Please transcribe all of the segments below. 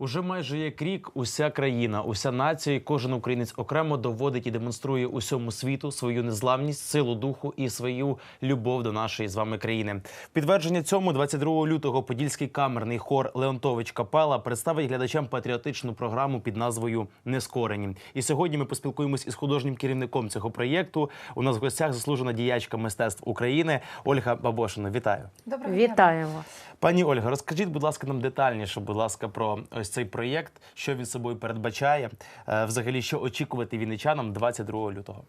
Уже майже як рік уся країна, уся нація, і кожен українець окремо доводить і демонструє усьому світу свою незламність, силу духу і свою любов до нашої з вами країни. Підтвердження цьому 22 лютого Подільський камерний хор Леонтович Капела представить глядачам патріотичну програму під назвою Нескорені. І сьогодні ми поспілкуємось із художнім керівником цього проєкту. У нас в гостях заслужена діячка мистецтв України Ольга Бабошина. Вітаю. Доброго дня. Вітаю вас. Пані Ольга, розкажіть, будь ласка, нам детальніше, будь ласка, про ось цей проєкт, що він собою передбачає, е, взагалі, що очікувати вінничанам 22 лютого.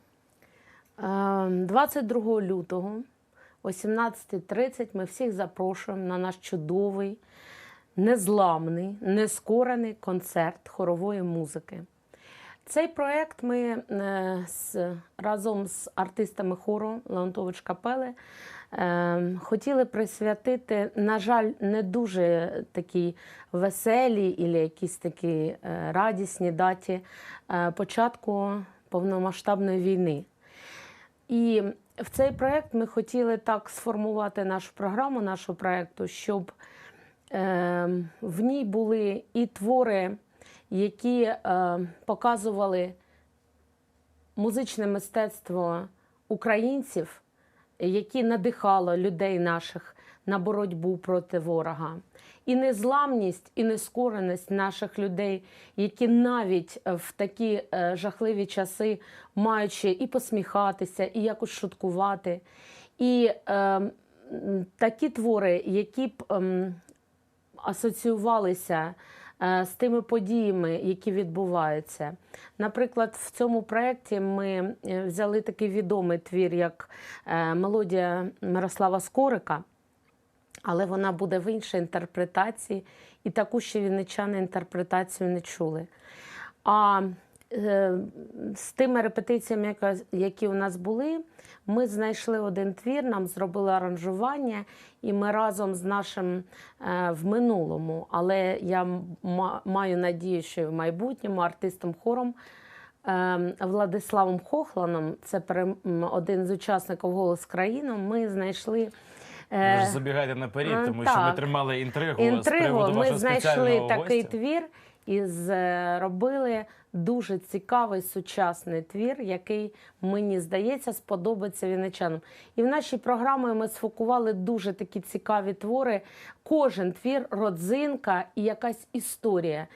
Е, 22 лютого о 17.30 ми всіх запрошуємо на наш чудовий, незламний, нескорений концерт хорової музики. Цей проект ми е, з, разом з артистами хору Леонтович Капели е, хотіли присвятити, на жаль, не дуже такій веселій і якісь такі е, радісні даті початку повномасштабної війни. І в цей проект ми хотіли так сформувати нашу програму нашого проекту, щоб е, в ній були і твори, які е, показували музичне мистецтво українців, які надихало людей наших на боротьбу проти ворога. І незламність, і нескореність наших людей, які навіть е, в такі е, жахливі часи маючи і посміхатися, і якось шуткувати. І е, такі твори, які б ем, асоціювалися е, з тими подіями, які відбуваються. Наприклад, в цьому проєкті ми е, взяли такий відомий твір, як е, мелодія Мирослава Скорика, але вона буде в іншій інтерпретації, і таку ще вінничани інтерпретацію не чули. А е, з тими репетиціями, які у нас були, ми знайшли один твір, нам зробили аранжування, і ми разом з нашим е, в минулому, але я ма- маю надію, що і в майбутньому артистом хором е, Владиславом Хохланом, це один з учасників Голос країни. Ми знайшли. е, Ви ж забігайте наперед, тому що ми тримали інтригу, з приводу Ми знайшли такий гостя. твір і зробили дуже цікавий сучасний твір, який мені здається сподобається віничанам. І в нашій програмі ми сфокували дуже такі цікаві твори. Кожен твір, родзинка і якась історія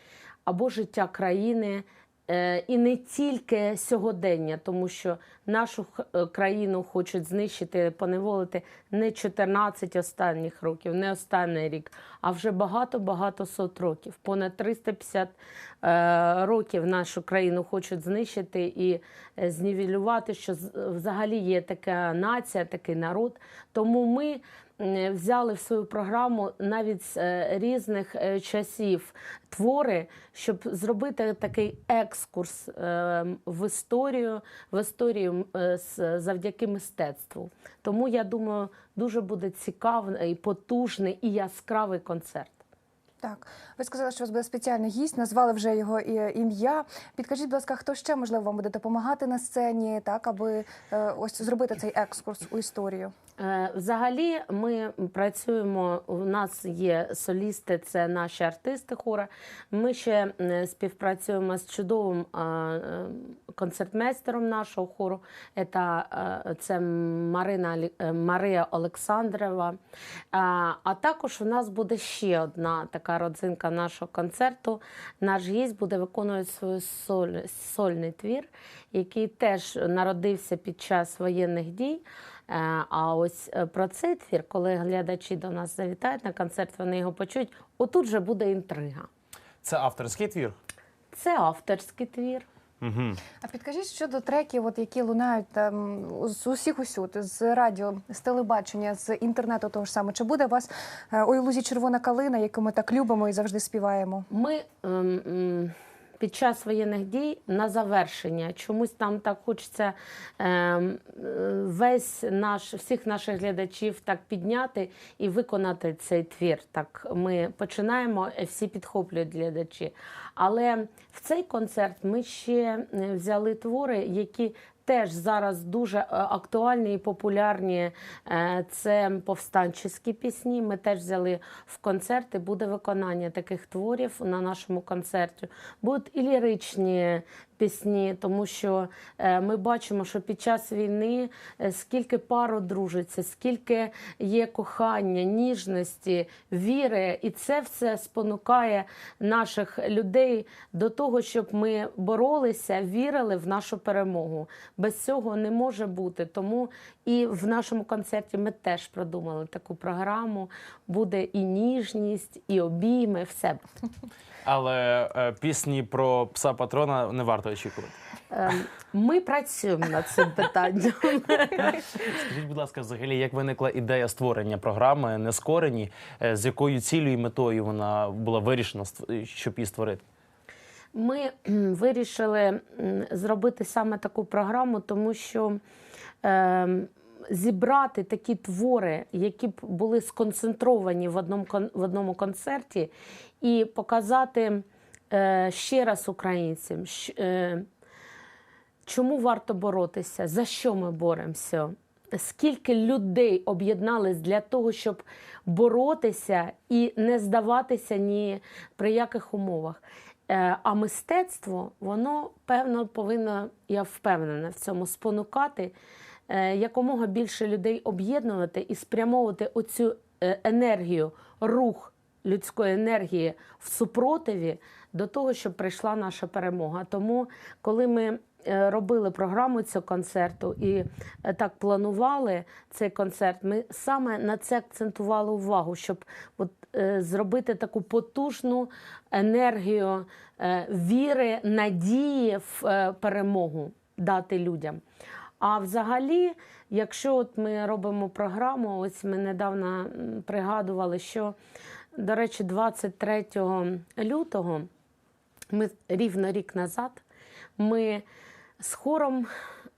або життя країни. Е, І не тільки сьогодення, тому що нашу е, країну хочуть знищити, поневолити не 14 останніх років, не останній рік, а вже багато-багато сот років. Понад 350 е, років нашу країну хочуть знищити і знівелювати, що взагалі є така нація, такий народ. Тому ми взяли в свою програму навіть з е, різних е, часів твори, щоб зробити такий екскурс е, в історію, в історію е, завдяки мистецтву. Тому я думаю, дуже буде цікавий, потужний і яскравий концерт. Так, ви сказали, що у вас буде спеціальний гість, назвали вже його ім'я. Підкажіть, будь ласка, хто ще можливо вам буде допомагати на сцені, так аби е, ось зробити цей екскурс у історію? Е, Взагалі, ми працюємо. У нас є солісти, це наші артисти хора. Ми ще співпрацюємо з чудовим е, концертмейстером нашого хору. Це, е, Марина е, Марія Олександрова. А також у нас буде ще одна така родзинка нашого концерту. Наш гість буде виконувати свій соль, сольний твір, який теж народився під час воєнних дій. Е, А ось е, про цей твір, коли глядачі до нас завітають на концерт, вони його почують. Отут же буде інтрига. Це авторський твір. Це авторський твір. Угу. А підкажіть щодо треків, от які лунають там з усіх усюд, з радіо, з телебачення, з інтернету того ж саме. Чи буде у вас е, ой лузі червона калина, яку ми так любимо і завжди співаємо? Ми ем, м, під час воєнних дій на завершення чомусь там так хочеться ем, весь наш всіх наших глядачів так підняти і виконати цей твір. Так ми починаємо, всі підхоплюють глядачі. Але в цей концерт ми ще е, взяли твори, які теж зараз дуже е, актуальні і популярні. Е, Це повстанчі пісні. Ми теж взяли в концерти. Буде виконання таких творів на нашому концерті. Будуть і ліричні пісні, тому що е, ми бачимо, що під час війни е, скільки пар одружиться, скільки є кохання, ніжності, віри, і це все спонукає наших людей до того, щоб ми боролися, вірили в нашу перемогу. Без цього не може бути. Тому і в нашому концерті ми теж продумали таку програму. Буде і ніжність, і обійми, все. Але е, пісні про пса патрона не варто очікувати. Ем, Ми працюємо над цим питанням. Скажіть, будь ласка, взагалі, як виникла ідея створення програми Нескорені, Е, з якою цілею і метою вона була вирішена, ст- щоб її створити? Ми кхм, вирішили м, зробити саме таку програму, тому що зібрати такі твори, які б були сконцентровані в одному, в одному концерті, і показати е, ще раз українцям, е, чому варто боротися, за що ми боремося. Скільки людей об'єднались для того, щоб боротися і не здаватися ні при яких умовах. Е, А мистецтво, воно певно повинно, я впевнена в цьому, спонукати якомога більше людей об'єднувати і спрямовувати оцю е, енергію, рух людської енергії в супротиві до того, щоб прийшла наша перемога. Тому, коли ми е, робили програму цього концерту і е, так планували цей концерт, ми саме на це акцентували увагу, щоб от, е, зробити таку потужну енергію е, віри, надії в е, перемогу дати людям. А взагалі, якщо от ми робимо програму, ось ми недавно пригадували, що, до речі, 23 лютого, ми рівно рік назад, ми з хором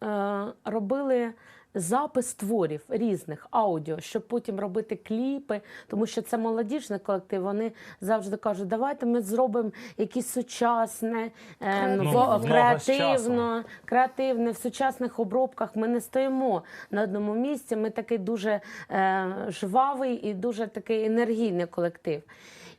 е, робили запис творів різних аудіо, щоб потім робити кліпи, тому що це молодіжний колектив. Вони завжди кажуть, давайте ми зробимо якісь сучасне, е, Ну, креативно, креативне в сучасних обробках. Ми не стоїмо на одному місці. Ми такий дуже е, жвавий і дуже такий енергійний колектив.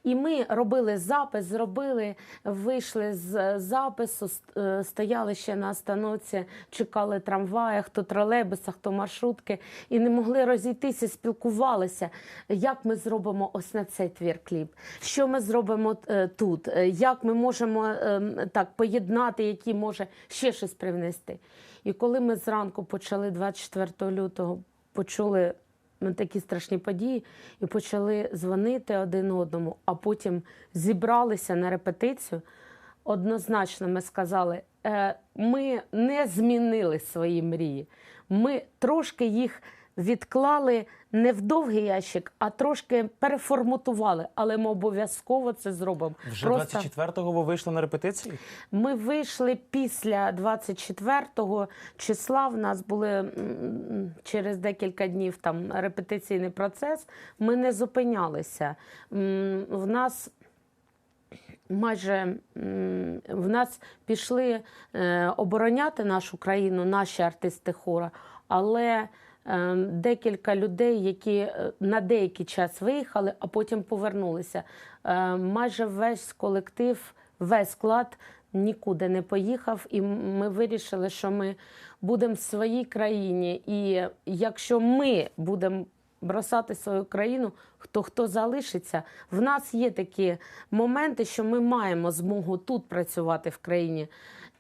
І ми робили запис, зробили, вийшли з запису, е, стояли ще на остановці, чекали трамвая, хто тролейбуса, хто маршрутки, і не могли розійтися, спілкувалися. Як ми зробимо ось на цей твір кліп? Що ми зробимо е, тут? Е, Як ми можемо е, так поєднати, які може ще щось привнести? І коли ми зранку почали 24 лютого, почули такі страшні події, і почали дзвонити один одному, а потім зібралися на репетицію. Однозначно ми сказали, е, ми не змінили свої мрії. Ми трошки їх відклали не в довгий ящик, а трошки переформатували. Але ми обов'язково це зробимо. Вже 24-го ви вийшли на репетиції? Ми вийшли після 24 числа. В нас були через декілька днів там репетиційний процес. Ми не зупинялися. В нас майже в нас пішли е, обороняти нашу країну, наші артисти хора, але декілька людей, які е, на деякий час виїхали, а потім повернулися. Е, майже весь колектив, весь склад нікуди не поїхав, і ми вирішили, що ми будемо в своїй країні. І якщо ми будемо бросати свою країну, хто хто залишиться. В нас є такі моменти, що ми маємо змогу тут працювати в країні.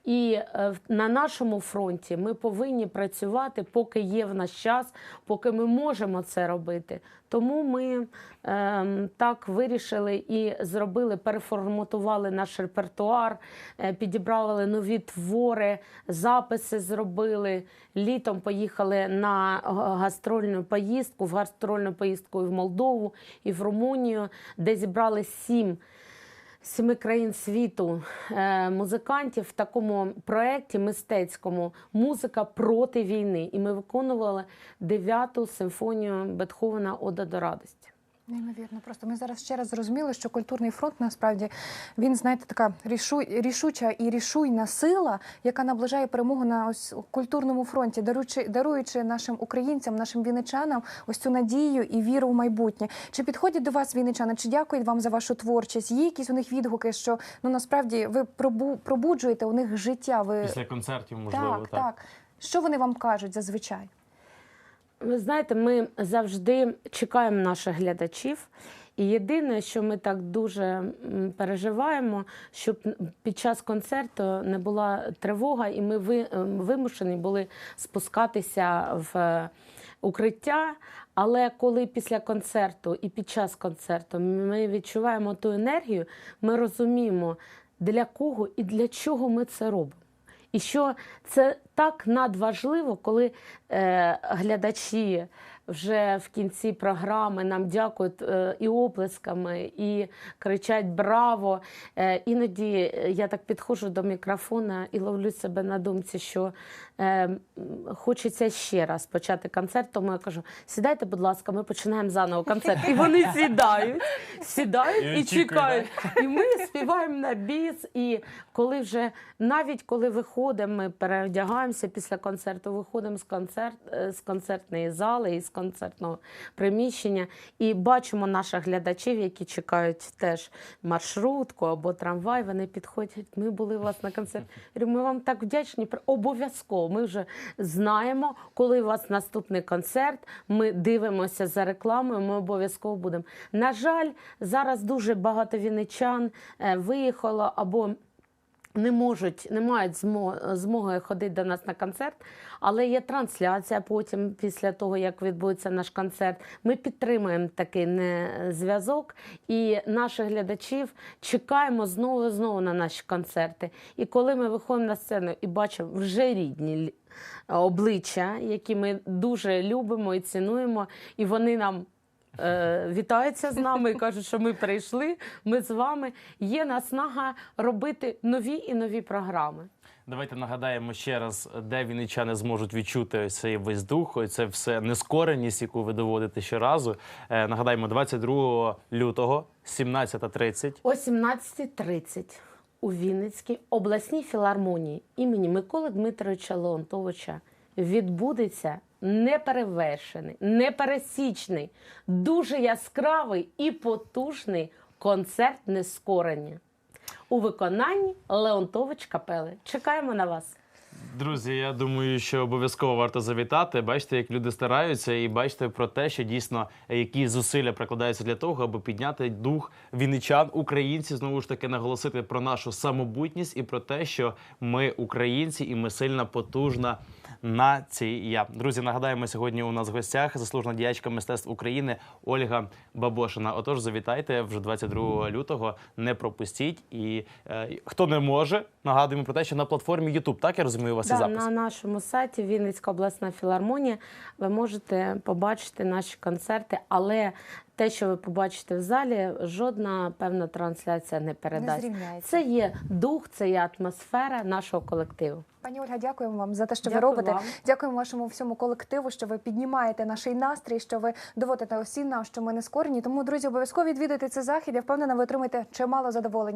І е, на нашому фронті ми повинні працювати, поки є в нас час, поки ми можемо це робити. Тому ми ем, так вирішили і зробили, переформатували наш репертуар, е, підібрали нові твори, записи зробили. Літом поїхали на гастрольну поїздку, в гастрольну поїздку і в Молдову, і в Румунію, де зібрали сім семи країн світу е, музикантів в такому проєкті мистецькому музика проти війни. І ми виконували дев'яту симфонію Бетховена Ода до радості. Неймовірно, просто ми зараз ще раз зрозуміли, що культурний фронт насправді він, знаєте, така рішу, рішуча і рішуйна сила, яка наближає перемогу на ось культурному фронті, даруючи, даруючи нашим українцям, нашим вінничанам ось цю надію і віру в майбутнє. Чи підходять до вас вінничани? Чи дякують вам за вашу творчість? Є якісь у них відгуки, що ну насправді ви пробу, пробуджуєте у них життя? Ви Після концертів, можливо, так, так. Що вони вам кажуть зазвичай? Ви знаєте, ми завжди чекаємо наших глядачів. І єдине, що ми так дуже переживаємо, щоб під час концерту не була тривога, і ми ем, вимушені були спускатися в е, укриття. Але коли після концерту і під час концерту ми відчуваємо ту енергію, ми розуміємо, для кого і для чого ми це робимо. І що це так надважливо, коли е, глядачі вже в кінці програми нам дякують е, і оплесками, і кричать Браво! Е, іноді е, я так підходжу до мікрофона і ловлю себе на думці, що хочеться ще раз почати концерт. Тому я кажу: сідайте, будь ласка, ми починаємо заново концерт. І вони сідають, сідають І чекають. І ми співаємо на біс. І коли вже навіть коли виходимо, ми переодягаємося після концерту, виходимо з концерт з концертної зали і з концертного приміщення, і бачимо наших глядачів, які чекають теж маршрутку або трамвай. Вони підходять. Ми були у вас на концерті. Ми вам так вдячні. Обов'язково. Ми вже знаємо, коли у вас наступний концерт. Ми дивимося за рекламою. Ми обов'язково будемо. На жаль, зараз дуже багато вінничан е, виїхало або не можуть, не мають змо- змоги ходити до нас на концерт, але є трансляція потім, після того, як відбудеться наш концерт. Ми підтримуємо такий зв'язок і наших глядачів чекаємо знову і знову на наші концерти. І коли ми виходимо на сцену і бачимо вже рідні обличчя, які ми дуже любимо і цінуємо, і вони нам е, вітаються з нами і кажуть, що ми прийшли, ми з вами. Є наснага робити нові і нові програми. Давайте нагадаємо ще раз, де вінничани зможуть відчути ось цей весь дух, ось це все нескореність, яку ви доводите щоразу. Е, нагадаємо, 22 лютого, 17.30. О 17.30 у Вінницькій обласній філармонії імені Миколи Дмитровича Леонтовича відбудеться неперевершений, непересічний, дуже яскравий і потужний концерт нескорення у виконанні Леонтович Капели. Чекаємо на вас. Друзі, я думаю, що обов'язково варто завітати. Бачите, як люди стараються, і бачите про те, що дійсно які зусилля прикладаються для того, аби підняти дух вінничан, українців, знову ж таки наголосити про нашу самобутність і про те, що ми українці, і ми сильна, потужна нація. Друзі, нагадаємо, сьогодні у нас в гостях заслужена діячка мистецтв України Ольга Бабошина. Отож, завітайте вже 22 лютого. Не пропустіть. І е, хто не може, нагадуємо про те, що на платформі YouTube, так я розумію, вас є Да, запис. на нашому сайті Вінницька обласна філармонія ви можете побачити наші концерти, але те, що ви побачите в залі, жодна певна трансляція не Не передасть. зрівняється. Це є дух, це є атмосфера нашого колективу. Пані Ольга, дякуємо вам за те, що ви робите. вам. Дякуємо вашому всьому колективу, що ви піднімаєте наш настрій, що ви доводите усім нам, що ми не скорені. Тому, друзі, обов'язково відвідайте цей захід. Я впевнена, ви отримаєте чимало задоволення.